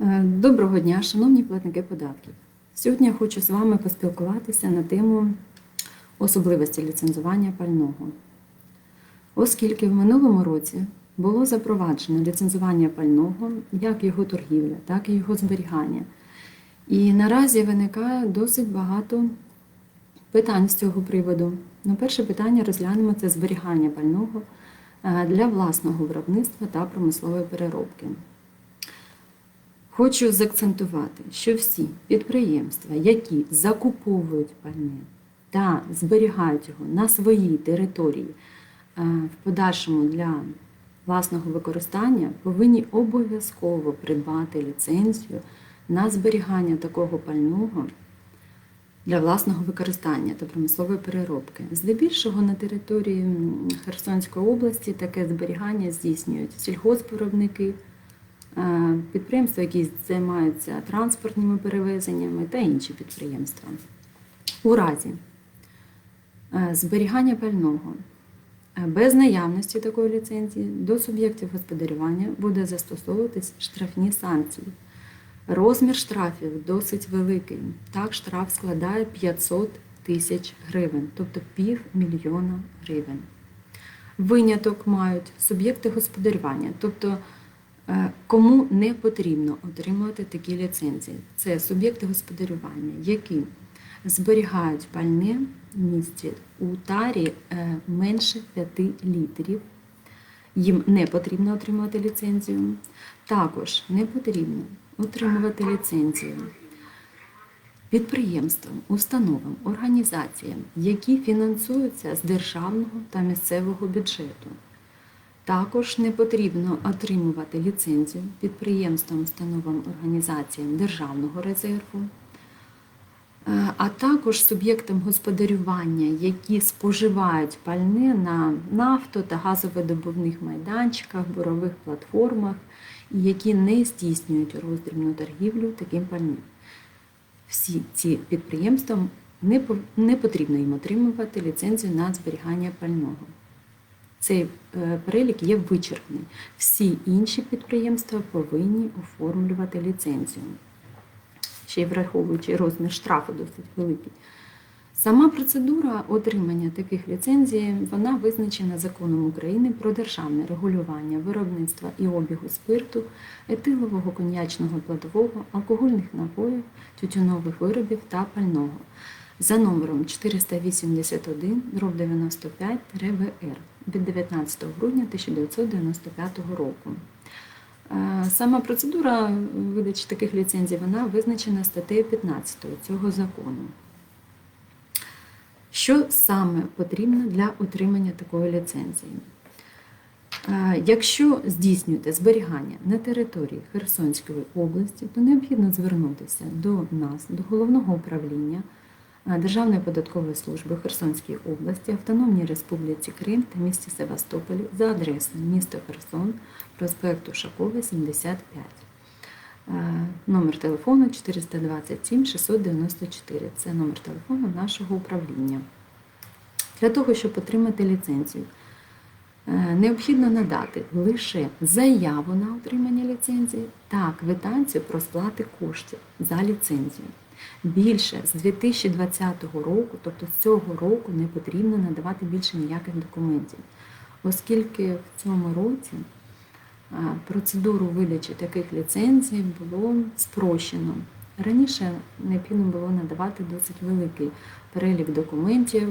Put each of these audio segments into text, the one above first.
Е, Доброго дня, шановні платники податків. Сьогодні я хочу з вами поспілкуватися на тему особливості ліцензування пального. Оскільки в минулому році було запроваджено ліцензування пального, як його торгівля, так і його зберігання. І наразі виникає досить багато питань з цього приводу. На перше питання розглянемо це зберігання пального е, для власного виробництва та промислової переробки. Хочу заакцентувати, що всі підприємства, які закуповують пальне та зберігають його на своїй території е, в подальшому для власного використання, повинні обов'язково придбати ліцензію на зберігання такого пального для власного використання та промислової переробки. Здебільшого на території Херсонської області таке зберігання здійснюють сільгоспвиробники, підприємства, які займаються транспортними перевезеннями та інші підприємства. У разі е, зберігання пального е, без наявності такої ліцензії до суб'єктів господарювання буде застосовуватись штрафні санкції. Розмір штрафів досить великий. Так, штраф складає 500 тисяч гривень, тобто півмільйона гривень. Виняток мають суб'єкти господарювання, тобто е, кому не потрібно отримувати такі ліцензії. Це суб'єкти господарювання, які зберігають пальне в місті у тарі е, менше 5 літрів. Їм не потрібно отримувати ліцензію. Також не потрібно отримувати ліцензію підприємствам, установам, організаціям, які фінансуються з державного та місцевого бюджету. Також не потрібно отримувати ліцензію підприємствам, установам, організаціям державного резерву, Е, а також суб'єктам господарювання, які споживають пальне на нафто та газовидобувних майданчиках, бурових платформах, і які не здійснюють роздрібну торгівлю таким пальним. Всі ці підприємства не потрібно їм отримувати ліцензію на зберігання пального. Цей е, перелік є вичерпний. Всі інші підприємства повинні оформлювати ліцензію ще й враховуючи розмір штрафу досить великий. Сама процедура отримання таких ліцензій вона визначена законом України про державне регулювання виробництва і обігу спирту, етилового коньячного плодового, алкогольних напоїв, тютюнових виробів та пального за номером 481 95 ВР від 19 грудня 1995 року. Е, Сама процедура видачі таких ліцензій вона визначена статтею 15 цього закону. Що саме потрібно для отримання такої ліцензії? Е, Якщо здійснюєте зберігання на території Херсонської області, то необхідно звернутися до нас, до головного управління е, Державної податкової служби Херсонської області, Автономній Республіці Крим та місті Севастополі за адресою місто Херсон, проспект Ушакова, 75. Е, Номер телефону 427 694. Це номер телефону нашого управління. Для того, щоб отримати ліцензію, е, необхідно надати лише заяву на отримання ліцензії та квитанцію про сплати коштів за ліцензію. Більше з 2020 року, тобто з цього року, не потрібно надавати більше ніяких документів, оскільки в цьому році процедуру видачі таких ліцензій було спрощено. Раніше необхідно було надавати досить великий перелік документів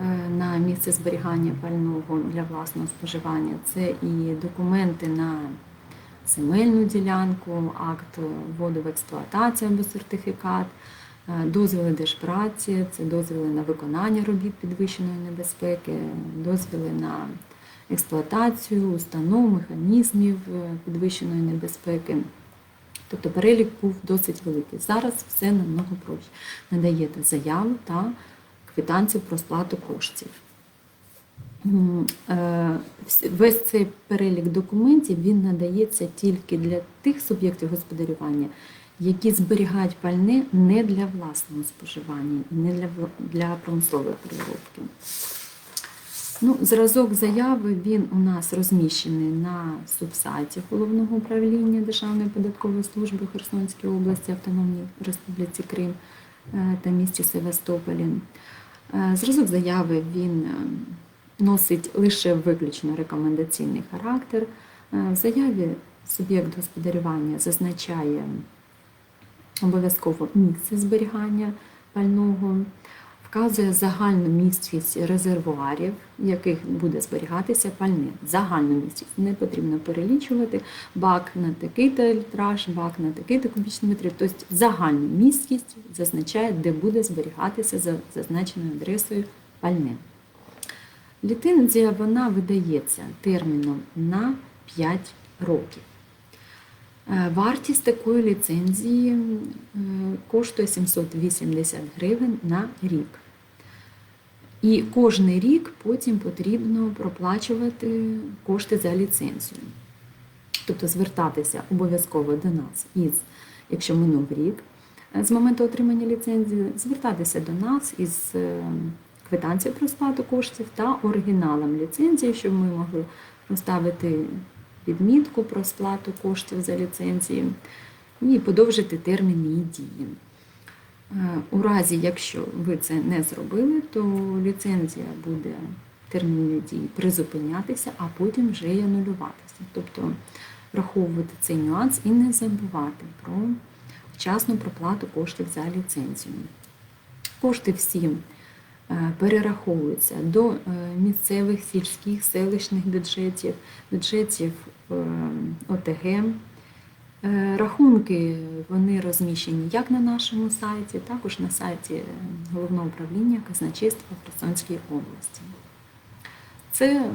е, на місце зберігання пального для власного споживання. Це і документи на земельну ділянку, акт вводу в експлуатацію або сертифікат, е, дозвіли держпраці, це дозвіли на виконання робіт підвищеної небезпеки, дозвіли на експлуатацію, установ, механізмів е, підвищеної небезпеки. Тобто перелік був досить великий. Зараз все намного проще. Надаєте заяву та квитанцію про сплату коштів. Е, Весь цей перелік документів він надається тільки для тих суб'єктів господарювання, які зберігають пальне не для власного споживання і не для, для промислової переробки. Ну, зразок заяви він у нас розміщений на субсайті Головного управління Державної податкової служби Херсонської області, Автономній Республіці Крим е, та місті Севастополі. Е, Зразок заяви він носить лише виключно рекомендаційний характер. Е, В заяві суб'єкт господарювання зазначає обов'язково місце зберігання пального, вказує загальну місткість резервуарів, в яких буде зберігатися пальне. Загальну місткість не потрібно перелічувати бак на такий-то літраж, бак на такий-то кубічний метр. Тобто загальну місткість зазначає, де буде зберігатися за зазначеною адресою пальне. Ліцензія вона видається терміном на 5 років. Е, Вартість такої ліцензії е, коштує 780 гривень на рік. І кожний рік потім потрібно проплачувати кошти за ліцензію. Тобто звертатися обов'язково до нас із, якщо минув рік е, з моменту отримання ліцензії, звертатися до нас із квитанцією про сплату коштів та оригіналом ліцензії, щоб ми могли поставити відмітку про сплату коштів за ліцензію і подовжити термін її дії. Е, У разі, якщо ви це не зробили, то ліцензія буде термін її дії призупинятися, а потім вже й анулюватися. Тобто враховувати цей нюанс і не забувати про вчасну проплату коштів за ліцензію. Кошти всі е, перераховуються до е, місцевих сільських селищних бюджетів, бюджетів е, ОТГ. Е, Рахунки вони розміщені як на нашому сайті, також на сайті Головного управління казначейства Херсонської області. Це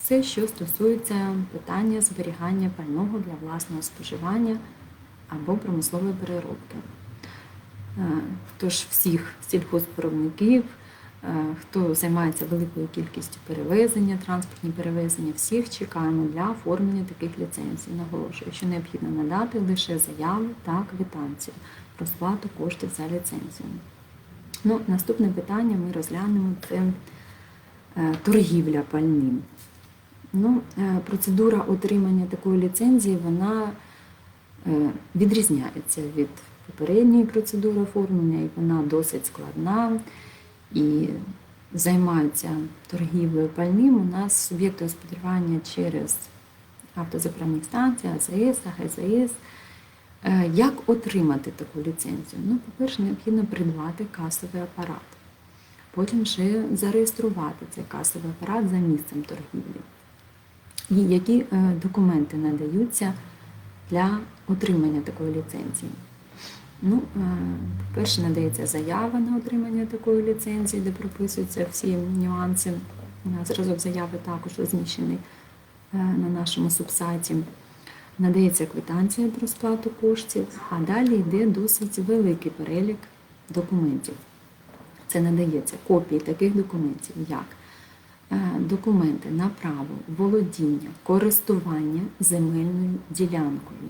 все, що стосується питання зберігання пального для власного споживання або промислової переробки. Е, Тож всіх сільхозвиробників, е, хто займається великою кількістю перевезення, транспортні перевезення, всіх чекаємо для оформлення таких ліцензій. Наголошую, що необхідно надати лише заяви та квитанцію про сплату коштів за ліцензію. Ну, наступне питання ми розглянемо це е, торгівля пальним. Ну, е, процедура отримання такої ліцензії вона е, відрізняється від попередньої процедури оформлення, і вона досить складна. І займаються торгівлею пальним у нас суб'єкти господарювання через автозаправних станцій, АЗС, АГЗС. Е, Як отримати таку ліцензію? Ну, по-перше, необхідно придбати касовий апарат. Потім ще зареєструвати цей касовий апарат за місцем торгівлі. І які е, документи надаються для отримання такої ліцензії? Ну, е, по-перше, надається заява на отримання такої ліцензії, де прописуються всі нюанси. Зразок заяви також розміщений е, на нашому субсайті. Надається квитанція про сплату коштів, а далі йде досить великий перелік документів. Це надається копії таких документів, як е, документи на право володіння, користування земельною ділянкою,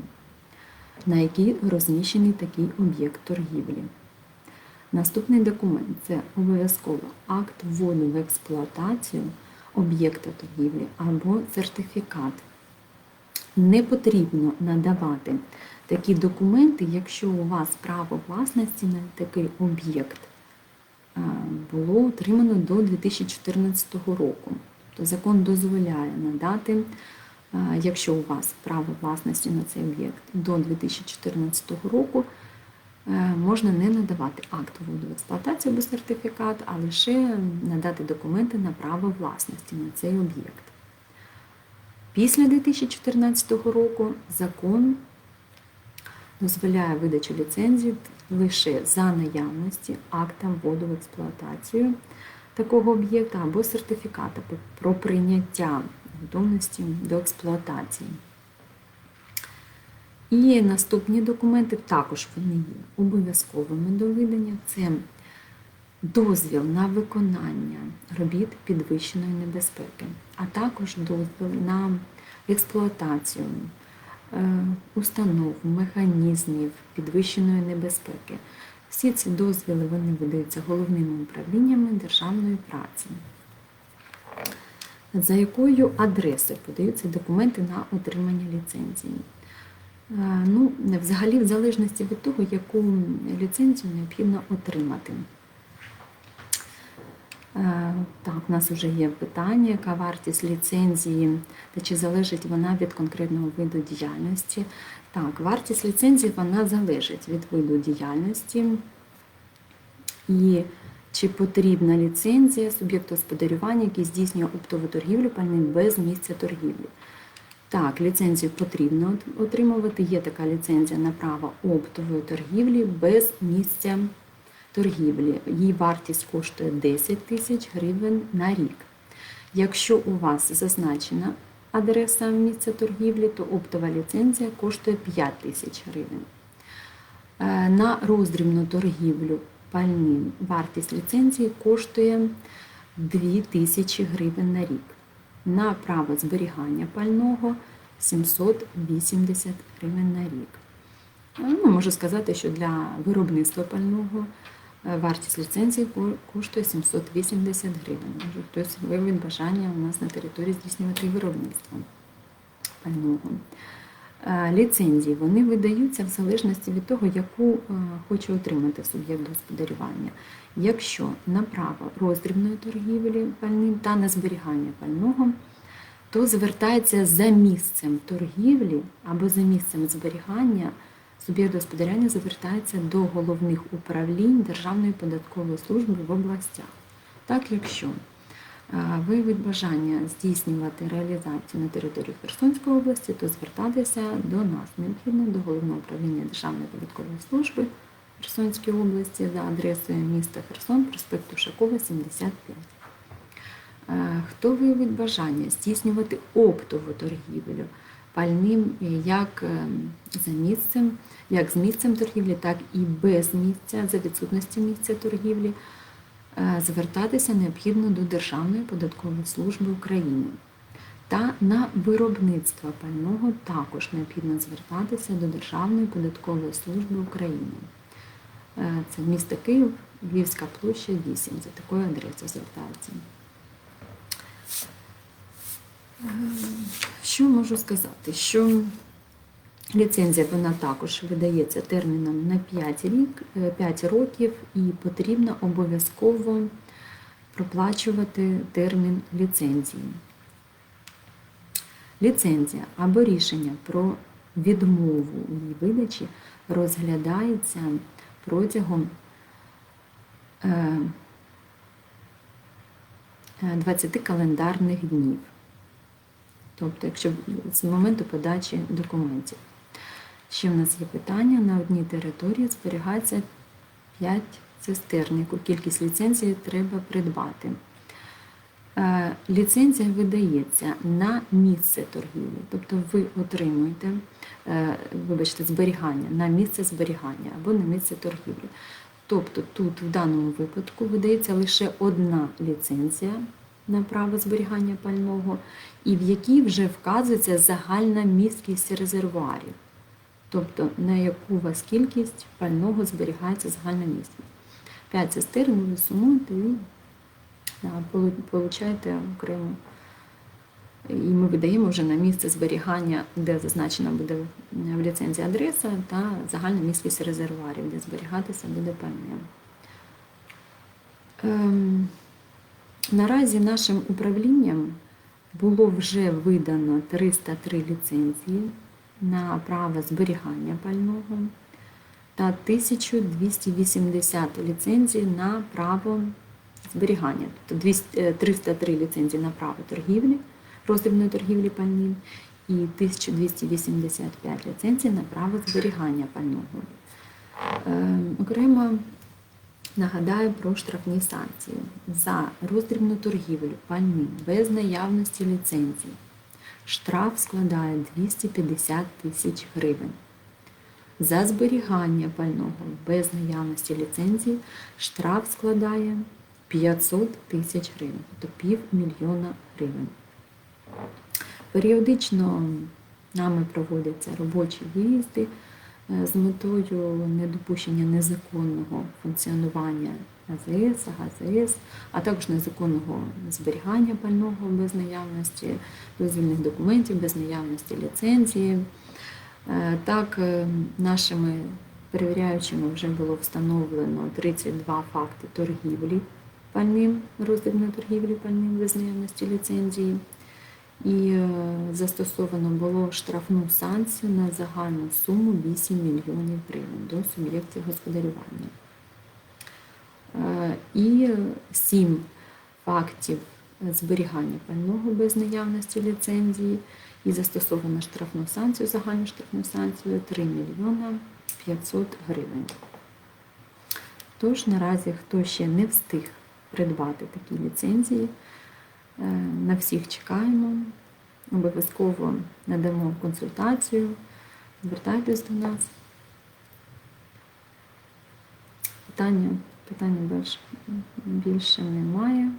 на якій розміщений такий об'єкт торгівлі. Наступний документ це обов'язково акт вводу в експлуатацію об'єкта торгівлі або сертифікат. Не потрібно надавати такі документи, якщо у вас право власності на такий об'єкт е, було отримано до 2014 року. Тобто закон дозволяє надати, якщо у вас право власності на цей об'єкт до 2014 року, е, можна не надавати акт вводу в експлуатацію або сертифікат, а лише надати документи на право власності на цей об'єкт. Після 2014 року закон дозволяє видачу ліцензій лише за наявності акта вводу в експлуатацію такого об'єкта або сертифіката про прийняття готовності до експлуатації. І наступні документи також вони є обов'язковими до видання. Це дозвіл на виконання робіт підвищеної небезпеки, а також дозвіл на експлуатацію е, установ, механізмів підвищеної небезпеки. Всі ці дозвіли вони видаються головними управліннями державної праці. За якою адресою подаються документи на отримання ліцензії? Е, Ну, взагалі, в залежності від того, яку ліцензію необхідно отримати. Е, Так, у нас вже є питання, яка вартість ліцензії та чи залежить вона від конкретного виду діяльності. Так, вартість ліцензії вона залежить від виду діяльності і чи потрібна ліцензія суб'єкту господарювання, який здійснює оптову торгівлю пальним без місця торгівлі. Так, ліцензію потрібно отримувати. Є така ліцензія на право оптової торгівлі без місця торгівлі. Її вартість коштує 10 тисяч гривень на рік. Якщо у вас зазначена адреса місця торгівлі, то оптова ліцензія коштує 5 тисяч гривень. Е, На роздрібну торгівлю пальним вартість ліцензії коштує 2 тисячі гривень на рік. На право зберігання пального 780 гривень на рік. Ну, можу сказати, що для виробництва пального е, вартість ліцензії коштує 780 гривень. Може хтось виявить бажання у нас на території здійснювати виробництво пального. Е, Ліцензії вони видаються в залежності від того, яку е, хоче отримати суб'єкт господарювання. Якщо на право роздрібної торгівлі пальним та на зберігання пального, то звертається за місцем торгівлі або за місцем зберігання. Суб'єкт господарювання звертається до головних управлінь Державної податкової служби в областях. Так, якщо виявить бажання здійснювати реалізацію на території Херсонської області, то звертатися до нас необхідно до головного управління Державної податкової служби Херсонської області за адресою міста Херсон, проспекту Шакова, 75. Е, Хто виявить бажання здійснювати оптову торгівлю пальним е, як е, за місцем, як з місцем торгівлі, так і без місця, за відсутності місця торгівлі, звертатися необхідно до Державної податкової служби України. Та на виробництво пального також необхідно звертатися до Державної податкової служби України. Е, Це місто Київ, Львівська площа 8. За такою адресою звертаються. Е, Що можу сказати? Що ліцензія вона також видається терміном на 5, рік, е, 5 років і потрібно обов'язково проплачувати термін ліцензії. Ліцензія або рішення про відмову у її видачі розглядається протягом е, е, 20 календарних днів. Тобто, якщо з моменту подачі документів. Ще в нас є питання: на одній території зберігається 5 цистерн, яку кількість ліцензії треба придбати. Е, Ліцензія видається на місце торгівлі, тобто ви отримуєте, е, вибачте, зберігання на місце зберігання або на місце торгівлі. Тобто тут в даному випадку видається лише одна ліцензія на право зберігання пального, і в якій вже вказується загальна місткість резервуарів, тобто на яку у вас кількість пального зберігається загальна місткість. 5 цистерн ви сумуєте і получаєте окремо. І ми видаємо вже на місце зберігання, де зазначена буде в ліцензії адреса та загальна місткість резервуарів, де зберігатися буде пальне. Ем, Наразі нашим управлінням було вже видано 303 ліцензії на право зберігання пального та 1280 ліцензій на право зберігання, тобто 200 е, 303 ліцензії на право торгівлі, роздрібної торгівлі пальним і 1285 ліцензій на право зберігання пального. Е, Окремо Нагадаю про штрафні санкції за роздрібну торгівлю пальним без наявності ліцензії. Штраф складає 250 тисяч гривень. За зберігання пального без наявності ліцензії штраф складає 500 тисяч гривень, тобто півмільйона гривень. Періодично нами проводяться робочі виїзди з метою недопущення незаконного функціонування АЗС, АГЗС, а також незаконного зберігання пального без наявності дозвільних документів, без наявності ліцензії. Е, Так, е, нашими перевіряючими вже було встановлено 32 факти торгівлі пальним, роздрібної торгівлі пальним без наявності ліцензії. І е, застосовано було штрафну санкцію на загальну суму 8 мільйонів гривень до суб'єктів господарювання. Е, І сім фактів зберігання пального без наявності ліцензії і застосовано штрафну санкцію, загальну штрафну санкцію 3 мільйона 500 гривень. Тож наразі, хто ще не встиг придбати такі ліцензії, на всіх чекаємо. Обов'язково надамо консультацію. Звертайтесь до нас. Питання, питання більше, більше немає.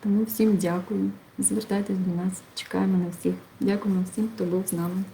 Тому всім дякую. Звертайтесь до нас. Чекаємо на всіх. Дякуємо всім, хто був з нами.